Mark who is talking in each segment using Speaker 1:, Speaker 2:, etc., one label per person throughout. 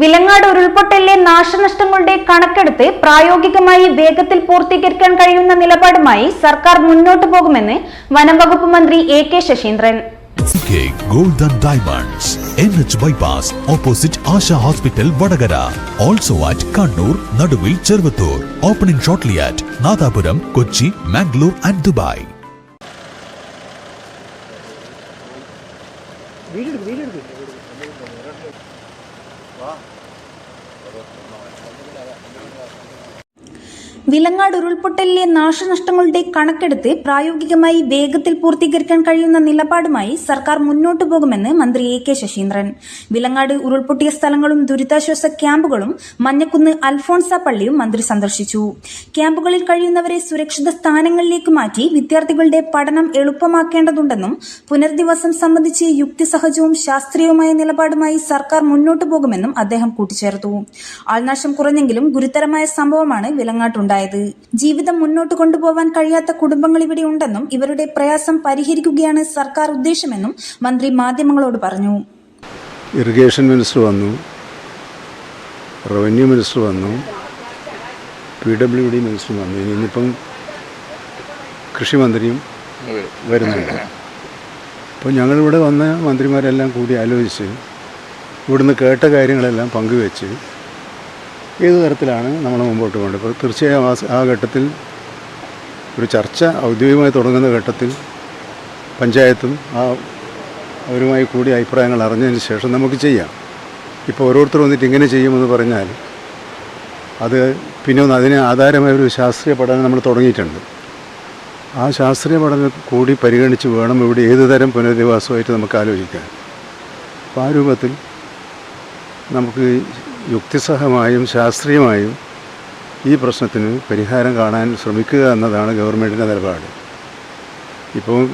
Speaker 1: വിലങ്ങാട് ഉരുൾപൊട്ടലിലെ നാശനഷ്ടങ്ങളുടെ കണക്കെടുത്ത് പ്രായോഗികമായി വേഗത്തിൽ പൂർത്തീകരിക്കാൻ കഴിയുന്ന നിലപാടുമായി സർക്കാർ മുന്നോട്ടു പോകുമെന്ന് വനംവകുപ്പ് മന്ത്രി A K Saseendran.
Speaker 2: Golden diamonds N H bypass opposite Asha hospital Vadakara. Also at Kannur Naduvil Cheruvathur. Opening shortly at Nadapuram Kochi Mangalore and Dubai. Lá? Não é.
Speaker 1: Vilangad ഉരുൾപൊട്ടലിലെ നാശനഷ്ടങ്ങളുടെ കണക്കെടുത്ത് പ്രായോഗികമായി വേഗത്തിൽ പൂർത്തീകരിക്കാൻ കഴിയുന്ന നിലപാടുമായി സർക്കാർ മുന്നോട്ടു പോകുമെന്ന് മന്ത്രി എ കെ ശശീന്ദ്രൻ. വിലങ്ങാട് ഉരുൾപൊട്ടിയ സ്ഥലങ്ങളും ദുരിതാശ്വാസ ക്യാമ്പുകളും മഞ്ഞക്കുന്ന് അൽഫോൺസ പള്ളിയും മന്ത്രി സന്ദർശിച്ചു. ക്യാമ്പുകളിൽ കഴിയുന്നവരെ സുരക്ഷിത സ്ഥാനങ്ങളിലേക്ക് മാറ്റി വിദ്യാർത്ഥികളുടെ പഠനം എളുപ്പമാക്കേണ്ടതുണ്ടെന്നും പുനരധിവാസം സംബന്ധിച്ച് യുക്തിസഹജവും ശാസ്ത്രീയവുമായ നിലപാടുമായി സർക്കാർ മുന്നോട്ടു പോകുമെന്നും അദ്ദേഹം കൂട്ടിച്ചേർത്തു. ആൾനാശം കുറഞ്ഞെങ്കിലും ഗുരുതരമായ സംഭവമാണ് വിലങ്ങാട്ടുണ്ടായത് ജീവിതം മുന്നോട്ട് കൊണ്ടുപോകാൻ കഴിയാത്ത കുടുംബങ്ങൾ ഇവിടെ ഉണ്ടെന്നും ഇവരുടെ പ്രയാസം പരിഹരിക്കുകയാണ് സർക്കാർ ഉദ്ദേശമെന്നും മന്ത്രി മാധ്യമങ്ങളോട് പറഞ്ഞു.
Speaker 3: ഇറിഗേഷൻ മിനിസ്റ്റർ വന്നു. റവന്യൂ മിനിസ്റ്റർ വന്നു. പി ഡബ്ല്യു ഡി മിനിസ്റ്റർ വന്നു. ഇനിയിപ്പം കൃഷിമന്ത്രിയും കൃഷി മന്ത്രിയും വരുന്നുണ്ട്. അപ്പോൾ ഞങ്ങളിവിടെ വന്ന മന്ത്രിമാരെല്ലാം കൂടി ആലോചിച്ച് ഇവിടുന്ന് കേട്ട കാര്യങ്ങളെല്ലാം പങ്കുവെച്ച് ഏത് തരത്തിലാണ് നമ്മൾ മുമ്പോട്ട് പോകേണ്ടത്? അപ്പോൾ തീർച്ചയായും ആ ആ ഘട്ടത്തിൽ ഒരു ചർച്ച ഔദ്യോഗികമായി തുടങ്ങുന്ന ഘട്ടത്തിൽ പഞ്ചായത്തും ആ അവരുമായി കൂടി അഭിപ്രായങ്ങൾ അറിഞ്ഞതിന് ശേഷം നമുക്ക് ചെയ്യാം. ഇപ്പോൾ ഓരോരുത്തർ വന്നിട്ട് ഇങ്ങനെ ചെയ്യുമെന്ന് പറഞ്ഞാൽ അത് പിന്നെ ഒന്ന് അതിന് ആധാരമായ ഒരു ശാസ്ത്രീയ പഠനം നമ്മൾ തുടങ്ങിയിട്ടുണ്ട്. ആ ശാസ്ത്രീയ പഠനം കൂടി പരിഗണിച്ച് വേണം ഇവിടെ ഏത് തരം പുനരധിവാസമായിട്ട് നമുക്ക് ആലോചിക്കാൻ. അപ്പോൾ ആ രൂപത്തിൽ നമുക്ക് യുക്തിസഹമായും ശാസ്ത്രീയമായും ഈ പ്രശ്നത്തിന് പരിഹാരം കാണാൻ ശ്രമിക്കുക എന്നതാണ് ഗവൺമെന്റിന്റെ നിലപാട്. ഇപ്പോൾ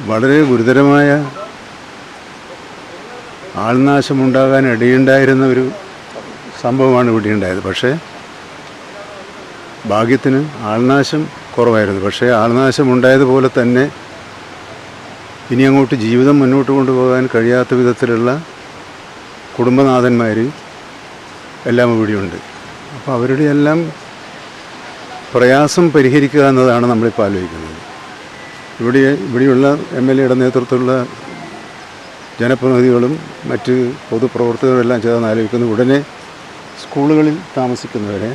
Speaker 3: വളരെ ഗുരുതരമായ ആൾനാശമുണ്ടാകാൻ ഇടയുണ്ടായിരുന്ന ഒരു സംഭവമാണ് ഇവിടെ ഉണ്ടായത്. പക്ഷേ ഭാഗ്യത്തിന് ആൾനാശം കുറവായിരുന്നു. പക്ഷേ ആൾനാശം ഉണ്ടായതുപോലെ തന്നെ ഇനി അങ്ങോട്ട് ജീവിതം മുന്നോട്ട് കൊണ്ടുപോകാൻ കഴിയാത്ത വിധത്തിലുള്ള കുടുംബനാഥന്മാർ എല്ലാം ഇവിടെയുണ്ട്. അപ്പോൾ അവരുടെ എല്ലാം പ്രയാസം പരിഹരിക്കുക എന്നതാണ് നമ്മളിപ്പോൾ ആലോചിക്കുന്നത്. ഇവിടെ ഇവിടെയുള്ള എം എൽ എയുടെ നേതൃത്വത്തിലുള്ള ജനപ്രതിനിധികളും മറ്റ് പൊതുപ്രവർത്തകരും എല്ലാം ചേർന്ന് ആലോചിക്കുന്നു ഉടനെ സ്കൂളുകളിൽ താമസിക്കുന്നവരെ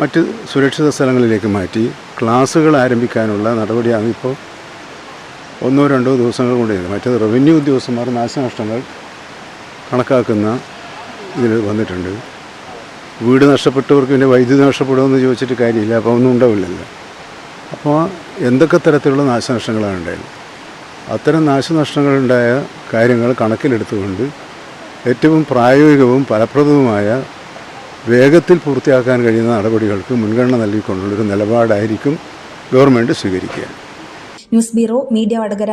Speaker 3: മറ്റ് സുരക്ഷിത സ്ഥലങ്ങളിലേക്ക് മാറ്റി ക്ലാസ്സുകൾ ആരംഭിക്കാനുള്ള നടപടിയാണ് ഇപ്പോൾ ഒന്നോ രണ്ടോ ദിവസങ്ങൾ കൊണ്ട് ചെയ്തത് മറ്റേത് റവന്യൂ ഉദ്യോഗസ്ഥന്മാർ നാശനഷ്ടങ്ങൾ കണക്കാക്കുന്ന ഇതിൽ വന്നിട്ടുണ്ട്. വീട് നഷ്ടപ്പെട്ടവർക്ക് പിന്നെ വൈദ്യുതി നഷ്ടപ്പെടുമെന്ന് ചോദിച്ചിട്ട് കാര്യമില്ല. അപ്പോൾ ഒന്നും ഉണ്ടാവില്ലല്ലോ. അപ്പോൾ എന്തൊക്കെ തരത്തിലുള്ള നാശനഷ്ടങ്ങളാണ് ഉണ്ടായത്? അത്തരം നാശനഷ്ടങ്ങളുണ്ടായ കാര്യങ്ങൾ കണക്കിലെടുത്തുകൊണ്ട് ഏറ്റവും പ്രായോഗികവും ഫലപ്രദവുമായ വേഗത്തിൽ പൂർത്തിയാക്കാൻ കഴിയുന്ന നടപടികൾക്ക് മുൻഗണന നൽകിക്കൊണ്ടുള്ളൊരു നിലപാടായിരിക്കും ഗവൺമെന്റ് സ്വീകരിക്കുക.
Speaker 1: News bureau media Vadakara.